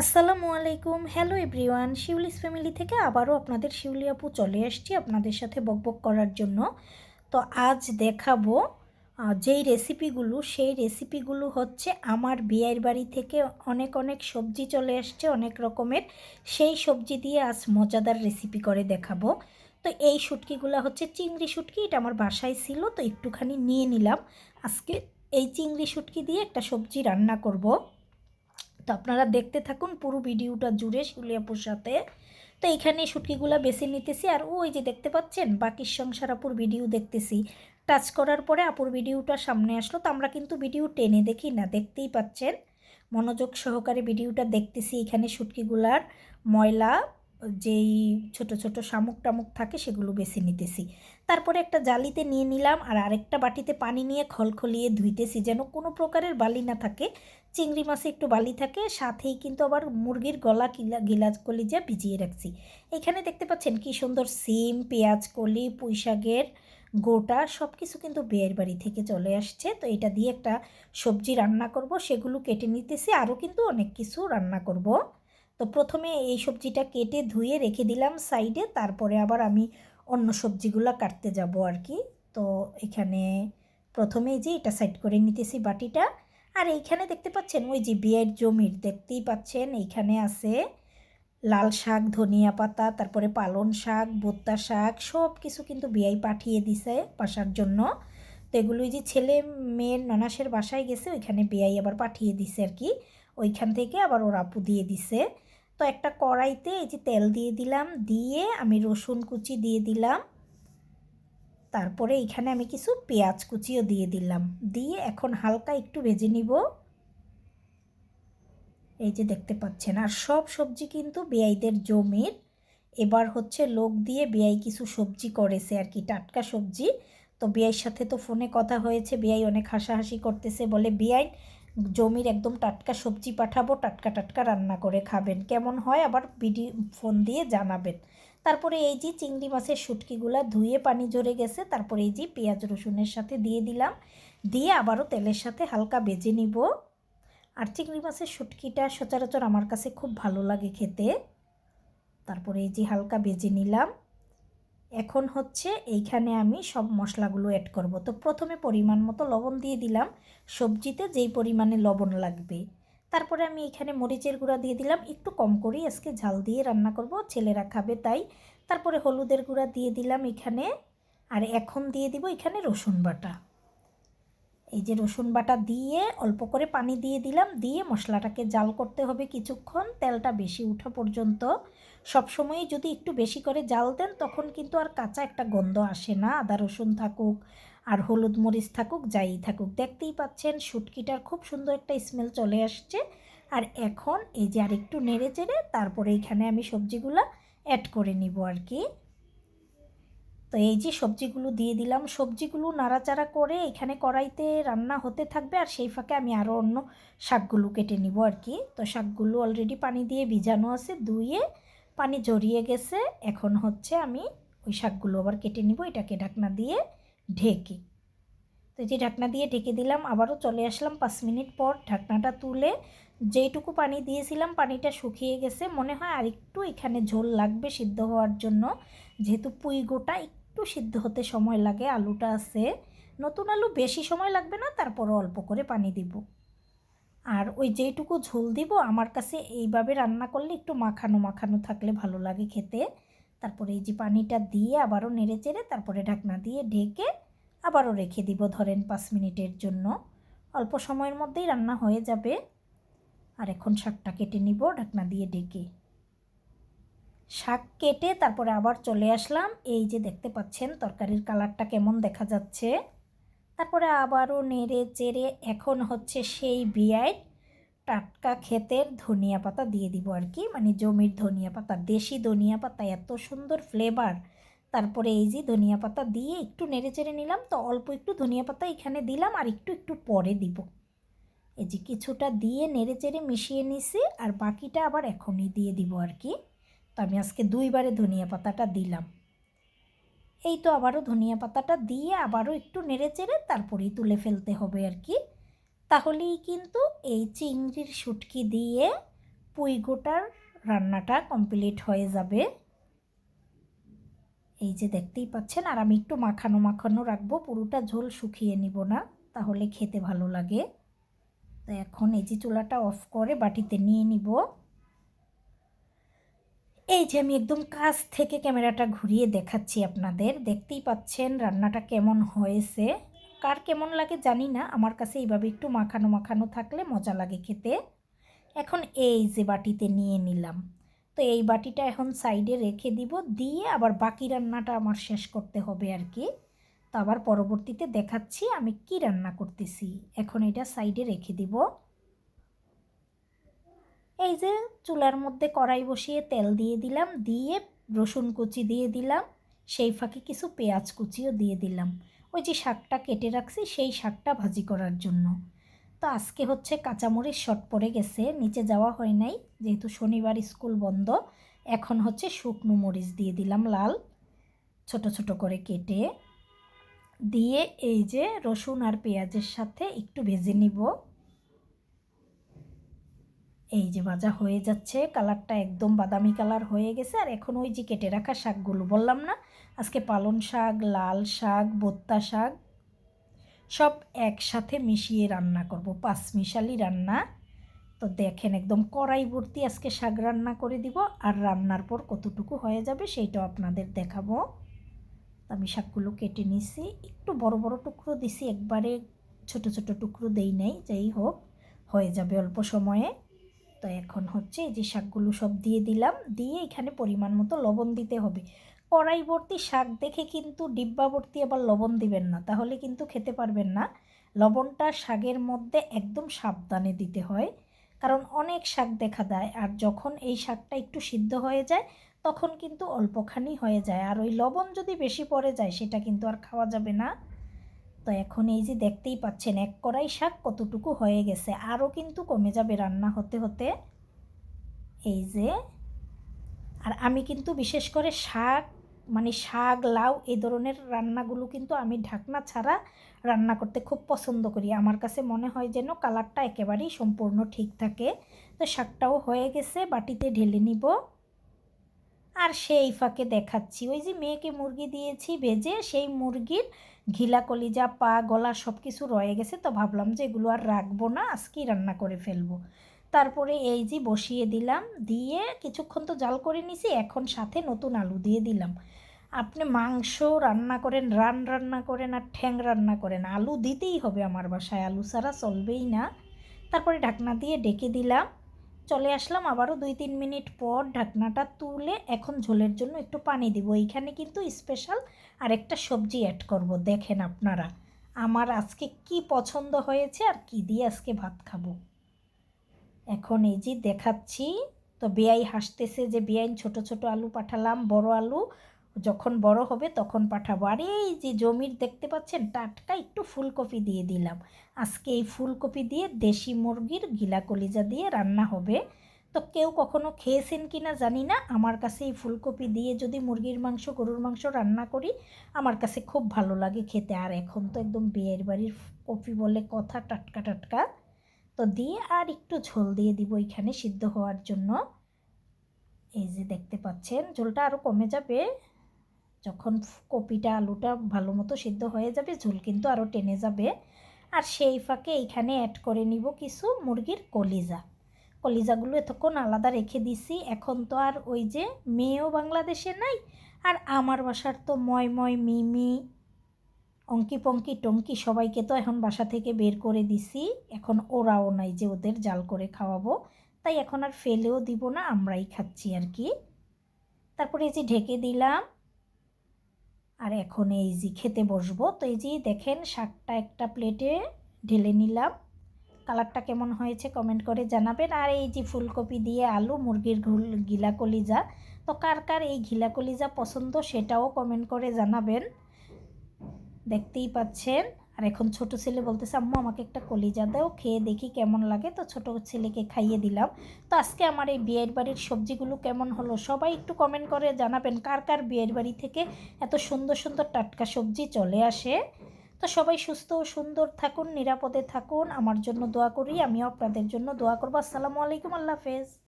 আসসালামু আলাইকুম। Hello everyone Shiuli's family থেকে আবারও আপনাদের শিউলি আপু চলে আসছি আপনাদের সাথে বকবক করার জন্য। তো আজ দেখাবো যেই রেসিপিগুলো সেই রেসিপিগুলো হচ্ছে আমার বিয়ের বাড়ি থেকে অনেক অনেক সবজি চলে আসছে, অনেক রকমের। সেই সবজি দিয়ে আজ মজাদার রেসিপি করে দেখাবো। তো এই শুটকিগুলো হচ্ছে চিংড়ি শুটকি, এটা আমার বাসায় ছিল, তো একটুখানি নিয়ে নিলাম। আজকে এই চিংড়ি শুটকি দিয়ে একটা সবজি রান্না করব। তো আপনারা দেখতে থাকুন পুরো ভিডিওটা জুড়ে শিউলিয়াপুর সাথে। তো এইখানে শুটকিগুলো বেছে নিতেছি আর ওই যে দেখতে পাচ্ছেন বাকির সংসার আপুর ভিডিও দেখতেছি। টাচ করার পরে আপুর ভিডিওটা সামনে আসলো, তো আমরা কিন্তু ভিডিও টেনে দেখি না, দেখতেই পাচ্ছেন। মনোযোগ সহকারে ভিডিওটা দেখতেছি এখানে শুটকিগুলার ময়লা, যেই ছোট ছোট শামুক টামুক থাকে সেগুলো বেছে নিতেছি। তারপরে একটা জালিতে নিয়ে নিলাম আর আরেকটা বাটিতে পানি নিয়ে খলখলিয়ে ধুইতেছি যেন কোনো প্রকারের বালি না থাকে। চিংড়ি মাছে একটু বালি থাকে, সাথেই কিন্তু আবার মুরগির গলা কিলা গিলাজ কলিজা ভিজিয়ে রাখছি। এখানে দেখতে পাচ্ছেন কি সুন্দর সিম, পেঁয়াজ, কলি পুঁই শাকের গোটা সব কিছু কিন্তু বিয়ের বাড়ি থেকে চলে আসছে। তো এটা দিয়ে একটা সবজি রান্না করব, সেগুলো কেটে নিতেছি, আরও কিন্তু অনেক কিছু রান্না করব। তো প্রথমে এই সবজিটা কেটে ধুয়ে রেখে দিলাম সাইডে, তারপরে আবার আমি অন্য সবজিগুলো কাটতে যাব আর কি। তো এখানে প্রথমে যে এটা সাইড করে নিতেছি বাটিটা। আর এইখানে দেখতে পাচ্ছেন ওই যে বিয়ের জমির দেখতেই পাচ্ছেন, এইখানে আছে লাল শাক, ধনিয়া পাতা, তারপরে পালন শাক বোত্তা শাক সব কিছু কিন্তু বিয়াই পাঠিয়ে দিছে বাসার জন্য। তো এগুলোই যে ছেলে মেয়ের ননাসের বাসায় গেছে, ওইখানে বিয়াই আবার পাঠিয়ে দিছে আর কি। ওইখান থেকে আবার ওর আপু দিয়ে দিছে। তো একটা কড়াইতে এই যে তেল দিয়ে দিলাম, দিয়ে আমি রসুন কুচি দিয়ে দিলাম। তারপরে এখানে আমি কিছু পেঁয়াজ কুচিও দিয়ে দিলাম। দিয়ে এখন হালকা একটু ভেজে নিব। এই যে দেখতে পাচ্ছেন, আর সব সবজি কিন্তু বেয়াইদের জমির। এবার হচ্ছে লোক দিয়ে বেয়াই কিছু সবজি করেছে আর কি, টাটকা সবজি। তো বেয়াইয়ের সাথে তো ফোনে কথা হয়েছে, বেয়াই অনেক হাসাহাসি করতেছে বলে বেয়াই জমির একদম টাটকা সবজি পাঠাবো, টাটকা টাটকা রান্না করে খাবেন। কেমন হয় আবার ভিডিও ফোন দিয়ে জানাবেন। তারপরে এই যে চিংড়ি মাছের শুটকিগুলো ধুয়ে পানি ঝরে গেছে, তারপরে এই যে পেঁয়াজ রসুনের সাথে দিয়ে দিলাম। দিয়ে আবারও তেলের সাথে হালকা বেজে নিব। আর চিংড়ি মাছের শুটকিটা সচরাচর আমার কাছে খুব ভালো লাগে খেতে। তারপরে এই যে হালকা বেজে নিলাম। এখন হচ্ছে এইখানে আমি সব মশলাগুলো অ্যাড করব। তো প্রথমে পরিমাণ মতো লবণ দিয়ে দিলাম। সবজিতে যেই পরিমাণে লবণ লাগবে। তারপরে আমি এখানে মরিচের গুঁড়া দিয়ে দিলাম। একটু কম করেই আজকে ঝাল দিয়ে রান্না করব। ছেলেরা খাবে তাই। তারপরে হলুদের গুঁড়া দিয়ে দিলাম এখানে। আর এখন দিয়ে দিব এখানে রসুন বাটা। এই যে রসুন বাটা দিয়ে অল্প করে পানি দিয়ে দিলাম। দিয়ে মশলাটাকে জাল করতে হবে কিছুক্ষণ। তেলটা বেশি ওঠা পর্যন্ত। সবসময়ই যদি একটু বেশি করে জাল দেন, তখন কিন্তু আর কাঁচা একটা গন্ধ আসে না। আদা, রসুন থাকুক, আর হলুদ মরিচ থাকুক, যাই থাকুক। দেখতেই পাচ্ছেন শুটকিটার খুব সুন্দর একটা স্মেল চলে আসছে। আর এখন এই যে আর একটু নেড়ে চেড়ে তারপরে এখানে আমি সবজিগুলো অ্যাড করে নিব আর কি। তো এই যে সবজিগুলো দিয়ে দিলাম, সবজিগুলো নাড়াচাড়া করে এখানে কড়াইতে রান্না হতে থাকবে, আর সেই ফাঁকে আমি আরও অন্য শাকগুলো কেটে নিব আর কি। তো শাকগুলো অলরেডি পানি দিয়ে ভিজানো আছে, ধুয়ে পানি জড়িয়ে গেছে, এখন হচ্ছে আমি ওই শাকগুলো আবার কেটে নিব, এটাকে ঢাকনা দিয়ে ঢেকে। তো যে ঢাকনা দিয়ে ঢেকে দিলাম, আবারও চলে আসলাম পাঁচ মিনিট পর ঢাকনাটা তুলে যেইটুকু পানি দিয়েছিলাম, পানিটা শুকিয়ে গেছে। মনে হয় আর একটু এখানে ঝোল লাগবে সিদ্ধ হওয়ার জন্য। যেহেতু পুঁই গোটা একটু সিদ্ধ হতে সময় লাগে, আলুটা আছে। নতুন আলু বেশি সময় লাগবে না, তারপরও অল্প করে পানি দিব। আর ওই যেইটুকু ঝোল দিব, আমার কাছে এইভাবে রান্না করলে একটু মাখানো মাখানো থাকলে ভালো লাগে খেতে। তারপরে এই যে পানিটা দিয়ে আবারও নেড়ে চেড়ে তারপরে ঢাকনা দিয়ে ঢেকে আবারও রেখে দিব ধরেন পাঁচ মিনিটের জন্য। অল্প সময়ের মধ্যেই রান্না হয়ে যাবে। আর এখন শাকটা কেটে নিব ঢাকনা দিয়ে ডেকে শাক কেটে তারপরে আবার চলে আসলাম। এই যে দেখতে পাচ্ছেন তরকারির কালারটা কেমন দেখা যাচ্ছে। তারপরে আবারও নেড়ে চেড়ে এখন হচ্ছে সেই বিয়ায় টাটকা ক্ষেতের ধনিয়া পাতা দিয়ে দিব আর কি। মানে জমির ধনিয়া পাতা, দেশি ধনিয়া পাতা, এত সুন্দর ফ্লেভার তারপরে এই যে ধনিয়া পাতা দিয়ে একটু নেড়ে চেড়ে নিলাম, তো অল্প একটু ধনিয়া পাতা এখানে দিলাম আর একটু একটু পরে দিব। এই যে কিছুটা দিয়ে নেড়ে চেড়ে মিশিয়ে নিছি আর বাকিটা আবার এখনই দিয়ে দিব আর কি। তো আমি আজকে দুইবারে ধনিয়া পাতাটা দিলাম। এই তো আবারও ধনিয়া পাতাটা দিয়ে আবারও একটু নেড়ে চেড়ে তারপরেই তুলে ফেলতে হবে আর কি। তাহলেই কিন্তু এই চিংড়ির শুটকি দিয়ে পুঁই গোটার রান্নাটা কমপ্লিট হয়ে যাবে। এই যে দেখতেই পাচ্ছেন, আর আমি একটু মাখানো মাখানো রাখব, পুরোটা ঝোল শুকিয়ে নিব না, তাহলে খেতে ভালো লাগে। তো এখন এই যে চুলাটা অফ করে বাটিতে নিয়ে নিব। এই যে আমি একদম কাছ থেকে ক্যামেরাটা ঘুরিয়ে দেখাচ্ছি আপনাদের, দেখতেই পাচ্ছেন রান্নাটা কেমন হয়েছে। কার কেমন লাগে জানি না, আমার কাছে এইভাবে একটু মাখানো মাখানো থাকলে মজা লাগে খেতে। এখন এই যে বাটিতে নিয়ে নিলাম। তো এই বাটিটা এখন সাইডে রেখে দিব, দিয়ে আবার বাকি রান্নাটা আমার শেষ করতে হবে আর কি। তো আবার পরবর্তীতে দেখাচ্ছি আমি কি রান্না করতেছি। এখন এটা সাইডে রেখে দিব। এই যে চুলার মধ্যে কড়াই বসিয়ে তেল দিয়ে দিলাম, দিয়ে রসুন কুচি দিয়ে দিলাম, সেই ফাঁকে কিছু পেঁয়াজ কুচিও দিয়ে দিলাম। ওই যে শাকটা কেটে রাখছি, সেই শাকটা ভাজি করার জন্য। তো আজকে হচ্ছে কাঁচামরিচ শট পড়ে গেছে, নিচে যাওয়া হয় নাই, যেহেতু শনিবার স্কুল বন্ধ, এখন হচ্ছে শুকনো মরিচ দিয়ে দিলাম লাল, ছোট ছোট করে কেটে। দিয়ে এই যে রসুন আর পেঁয়াজের সাথে একটু ভেজে নিব। এই যে ভাজা হয়ে যাচ্ছে, কালারটা একদম বাদামি কালার হয়ে গেছে। আর এখন ওই যে কেটে রাখা শাকগুলো বললাম না, আজকে পালন শাক, লাল শাক বোত্তা শাক, সব একসাথে মিশিয়ে রান্না করব পাঁচ মিশালি রান্না। তো দেখেন একদম কড়াই ভর্তি আজকে শাক রান্না করে দিব, আর রান্নার পর কতটুকু হয়ে যাবে সেইটাও আপনাদের দেখাবো। আমি শাকগুলো কেটে নিছি, একটু বড় বড় টুকরো দিছি, একবারে ছোট ছোট টুকরো দেই নাই, যাই হোক, হয়ে যাবে অল্প সময়ে। তো এখন হচ্ছে এই যে শাকগুলো সব দিয়ে দিলাম। দিয়ে এখানে পরিমাণ মতো লবণ দিতে হবে। কড়াই ভর্তি শাক দেখে কিন্তু ডিব্বা ভর্তি আবার লবণ দিবেন না, তাহলে কিন্তু খেতে পারবেন না। লবণটা শাকের মধ্যে একদম সাবধানে দিতে হয়, কারণ অনেক শাক দেখা দেয় আর যখন এই শাকটা একটু সিদ্ধ হয়ে যায়, তখন কিন্তু অল্পখানি হয়ে যায়। আর ওই লবণ যদি বেশি পড়ে যায়, সেটা কিন্তু আর খাওয়া যাবে না। তো এখন এই যে দেখতেই পাচ্ছেন, এক কড়াই শাক কতটুকু হয়ে গেছে, আরও কিন্তু কমে যাবে রান্না হতে হতে। এই যে, আর আমি কিন্তু বিশেষ করে শাক মানে শাক, লাউ এই ধরনের রান্নাগুলো কিন্তু আমি ঢাকনা ছাড়া রান্না করতে খুব পছন্দ করি। আমার কাছে মনে হয় যেন কালারটা একেবারেই সম্পূর্ণ ঠিক থাকে। তো শাকটাও হয়ে গেছে, বাটিতে ঢেলে নিব। আর সেই ফাঁকে দেখাচ্ছি। ওই যে মেয়েকে মুরগি দিয়েছি ভেজে, সেই মুরগির ঘিলা, কলিজা, পা, গলা সব কিছু রয়ে গেছে। তো ভাবলাম যে এগুলো আর রাখব না, আজকেই রান্না করে ফেলব। তারপরে এই যে বসিয়ে দিলাম, দিয়ে কিছুক্ষণ তো জাল করে নিছি, এখন সাথে নতুন আলু দিয়ে দিলাম। আপনি মাংস রান্না করেন, রান রান্না করেন আর ঠ্যাং রান্না করেন, আলু দিতেই হবে আমার বাসায়, আলু ছাড়া চলবেই না। তারপরে ঢাকনা দিয়ে ডেকে দিলাম। চলে আসলাম আবারও দুই তিন মিনিট পর ঢাকনাটা তুলে এখন ঝোলের জন্য একটু পানি দিব। এইখানে কিন্তু স্পেশাল আর একটা সবজি অ্যাড করব, দেখেন আপনারা। আমার আজকে কি পছন্দ হয়েছে আর কি দিয়ে আজকে ভাত খাব। এখন এই যে দেখাচ্ছি, তো বেআই হাসতেছে যে বেআইন ছোট ছোট আলু পাঠালাম, বড় আলু যখন বড় হবে তখন পাঠাবো। আর এই যে জমির দেখতে পাচ্ছেন, টাটকা একটু ফুলকপি দিয়ে দিলাম। আজকে এই ফুলকপি দিয়ে দেশি মুরগির গিলা কলিজা দিয়ে রান্না হবে। তো কেউ কখনো খেয়েছেন কি না জানি না। আমার কাছে এই ফুলকপি দিয়ে যদি মুরগির মাংস, গরুর মাংস রান্না করি, আমার কাছে খুব ভালো লাগে খেতে। আর এখন তো একদম বিয়ের বাড়ির কপি বলে কথা, টাটকা টাটকা। তো দিয়ে আর একটু ঝোল দিয়ে দিব এখানে সিদ্ধ হওয়ার জন্য। এই যে দেখতে পাচ্ছেন, ঝোলটা আরও কমে যাবে। যখন কপিটা, আলুটা ভালো মতো সিদ্ধ হয়ে যাবে, ঝোল কিন্তু আরও টেনে যাবে। আর সেই ফাঁকে এইখানে অ্যাড করে নিব কিছু মুরগির কলিজা। কলিজাগুলো এতক্ষণ আলাদা রেখে দিছি। এখন তো আর ওই যে মেয়েও বাংলাদেশে নাই, আর আমার বাসার তো ময় ময়, মিমি, অঙ্কি পঙ্কি, টঙ্কি সবাইকে তো এখন বাসা থেকে বের করে দিছি। এখন ওরাও নাই যে ওদের জাল করে খাওয়াবো। তাই এখন আর ফেলেও দিব না, আমরাই খাচ্ছি আর কি। তারপরে এই যে ঢেকে দিলাম। আর এখন এই যে খেতে বসবো, তো এই যে দেখেন শাকটা একটা প্লেটে ঢেলে নিলাম। কালারটা কেমন হয়েছে কমেন্ট করে জানাবেন। আর এই যে ফুলকপি দিয়ে আলু, মুরগির ঘুল গিলা কলিজা তো কার কার এই ঘিলা কলিজা পছন্দ সেটাও কমেন্ট করে জানাবেন। দেখতেই পাচ্ছেন। আর এখন ছোট ছেলে বলতেছে, আম্মু, আমাকে একটা কলিজা দাও, খেয়ে দেখি কেমন লাগে। তো ছোট ছেলেকে খাইয়ে দিলাম। তো আজকে আমার এই বিয়ের বাড়ির সবজিগুলো কেমন হলো সবাই একটু কমেন্ট করে জানাবেন, কার কার বিয়ের বাড়ি থেকে এত সুন্দর সুন্দর টাটকা সবজি চলে আসে। তো সবাই সুস্থ ও সুন্দর থাকুন, নিরাপদে থাকুন। আমার জন্য দোয়া করি, আমিও আপনাদের জন্য দোয়া করব। আসসালামু আলাইকুম, আল্লাহ হাফেজ।